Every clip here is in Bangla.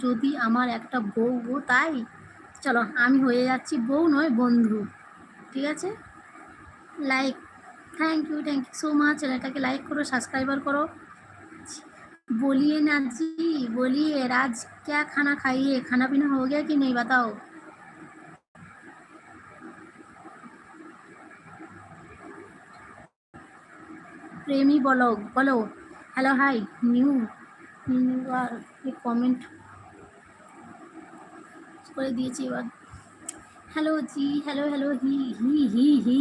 যদি আমার একটা বউ ও তাই চলো আমি হয়ে যাচ্ছি বউ নয় বন্ধু ঠিক আছে like thank you thank you so much চ্যানেলটাকে লাইক করো সাবস্ক্রাইবার করো बोलिए ना जी बोलिए राज क्या खाना खाइए खाना पीना हो गया कि नहीं बताओ প্রেমী বলো বলো হ্যালো হাই নিউ নিউ আর কমেন্ট করে দিয়েছি এবার। হ্যালো জি হ্যালো হ্যালো হি হি হি হি।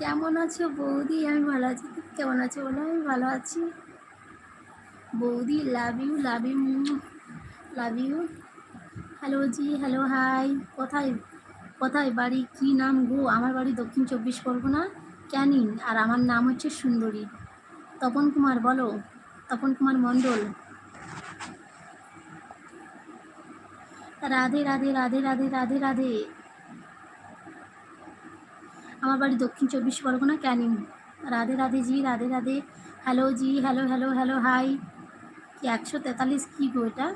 কেমন আছো বৌদি? আমি ভালো আছি। কেমন আছো বলো? আমি ভালো আছি। বৌদি love you love you love you hello G hello hi কোথায় কোথায় বাড়ি? কি নাম গো? আমার বাড়ি দক্ষিণ চব্বিশ পরগনা। ক্যানিং, আর আমার নাম হচ্ছে সুন্দরী। তপন কুমার, বলো। তপন কুমার মণ্ডল। রাধে রাধে রাধে রাধে রাধে রাধে। আমার বাড়ি দক্ষিণ চব্বিশ পরগনা, ক্যানিং। রাধে রাধে জি, রাধে রাধে। হ্যালো জি, হ্যালো হ্যালো হ্যালো, হাই। একশো তেতাল্লিশ? কী গো এটা?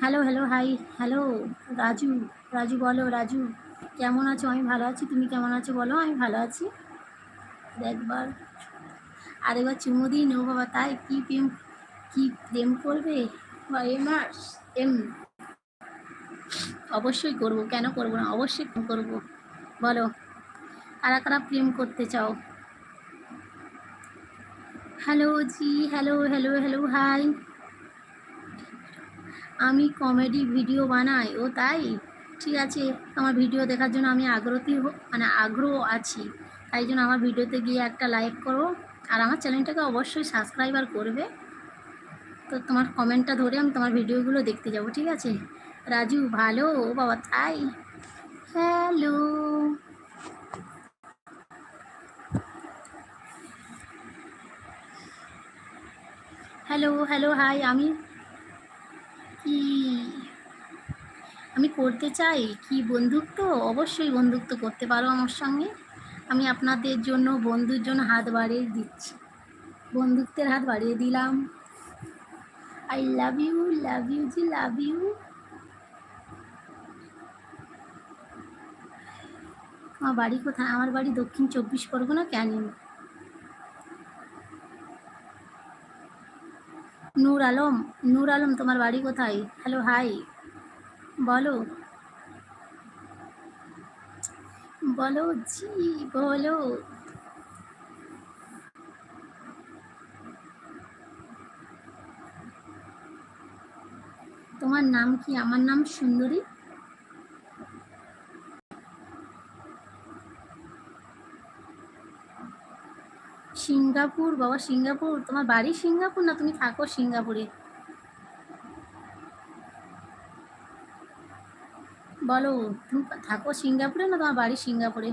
Hello hello, hi. Hello, Raju Raju বলো, রাজু। কেমন আছো? আমি ভালো আছি। তুমি কেমন আছো বলো? আমি ভালো আছি। দেখবার। আরেকবার চুমু দিই নো বাবা। তাই কি প্রেম কি প্রেম করবে? বা এম আর এম। অবশ্যই করব। কেন করব না? অবশ্যই করব। বলো, কারা কারা প্রেম করতে চাও? হ্যালো জি, হ্যালো হ্যালো হ্যালো, হাই। আমি কমেডি ভিডিও বানাই। ও তাই? ঠিক আছে, আমার ভিডিও দেখার জন্য আমি আগ্রহী মানে আগ্রহ আছি। তাই জন্য আমার ভিডিওতে গিয়ে একটা লাইক করো। আর আমার চ্যানেলটাকে অবশ্যই সাবস্ক্রাইবার করবে। তো তোমার কমেন্টটা ধরে আমি তোমার ভিডিওগুলো দেখতে যাব, ঠিক আছে? রাজু, ভালো? ও বাবা, তাই? হ্যালো হ্যালো হ্যালো হাই আমি? কি? আমি করতে চাই, কি বন্ধুত্ব? অবশ্যই বন্ধুত্ব করতে পারো আমার সঙ্গে। আমি আপনাদের জন্য বন্ধুর জন্য হাত বাড়িয়ে দিচ্ছি। বন্ধুত্বের হাত বাড়িয়ে দিলাম। I love you love you G love you আমার বাড়ি কোথায়? আমার বাড়ি দক্ষিণ চব্বিশ পরগনা ক্যানিং। নূর আলম নূর আলম, তোমার বাড়ি কোথায়? হ্যালো হাই বলো। বলো জি, বলো। তোমার নাম কি? আমার নাম সুন্দরী? সিঙ্গাপুর, বাবা সিঙ্গাপুর। তোমার বাড়ি সিঙ্গাপুর না তুমি থাকো সিঙ্গাপুরে? বলো, তুমি থাকো সিঙ্গাপুরে না তোমার বাড়ি সিঙ্গাপুরে?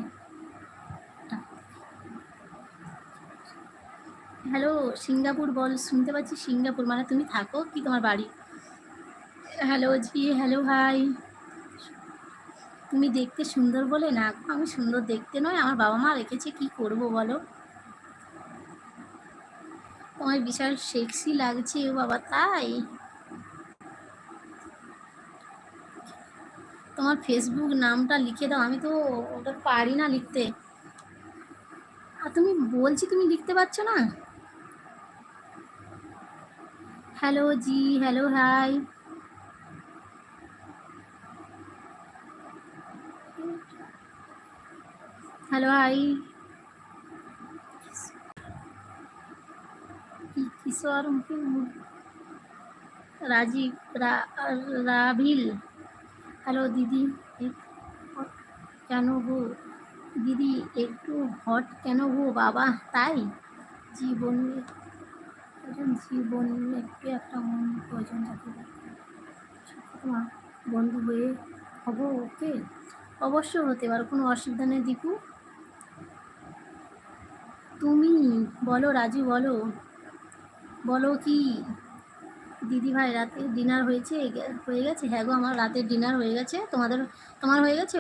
হ্যালো, সিঙ্গাপুর বল, শুনতে পাচ্ছি সিঙ্গাপুর মানে তুমি থাকো কি তোমার বাড়ি? হ্যালো জি, হ্যালো ভাই তুমি দেখতে সুন্দর বলে না আমি সুন্দর দেখতে নয়, আমার বাবা মা রেখেছে, কি করব বলো? তোমার বিশাল সেক্সি লাগছে বাবা, তাই? তোমার ফেসবুক নামটা লিখে দাও। আমি তো ওটা পারি না লিখতে। আর তুমি বলছি তুমি লিখতে পারছ না? হ্যালো জি hello hi hello hi Kishore Rajib রাভিল hello দিদি কেন গো? দিদি, একটু হট কেন গো বাবা? তাই? জীবনে জীবন একটু একটা মন প্রয়োজন থাকে তোমার বন্ধু হয়ে হব ওকে? অবশ্য হতে পারো, কোনো অসুবিধা নেই দীপু তুমি বলো, রাজু বলো। বলো কি? দিদি ভাই রাতে ডিনার হয়েছে হয়ে গেছে? হ্যাঁ গো, আমার রাতের ডিনার হয়ে গেছে। তোমাদের, তোমার হয়ে গেছে?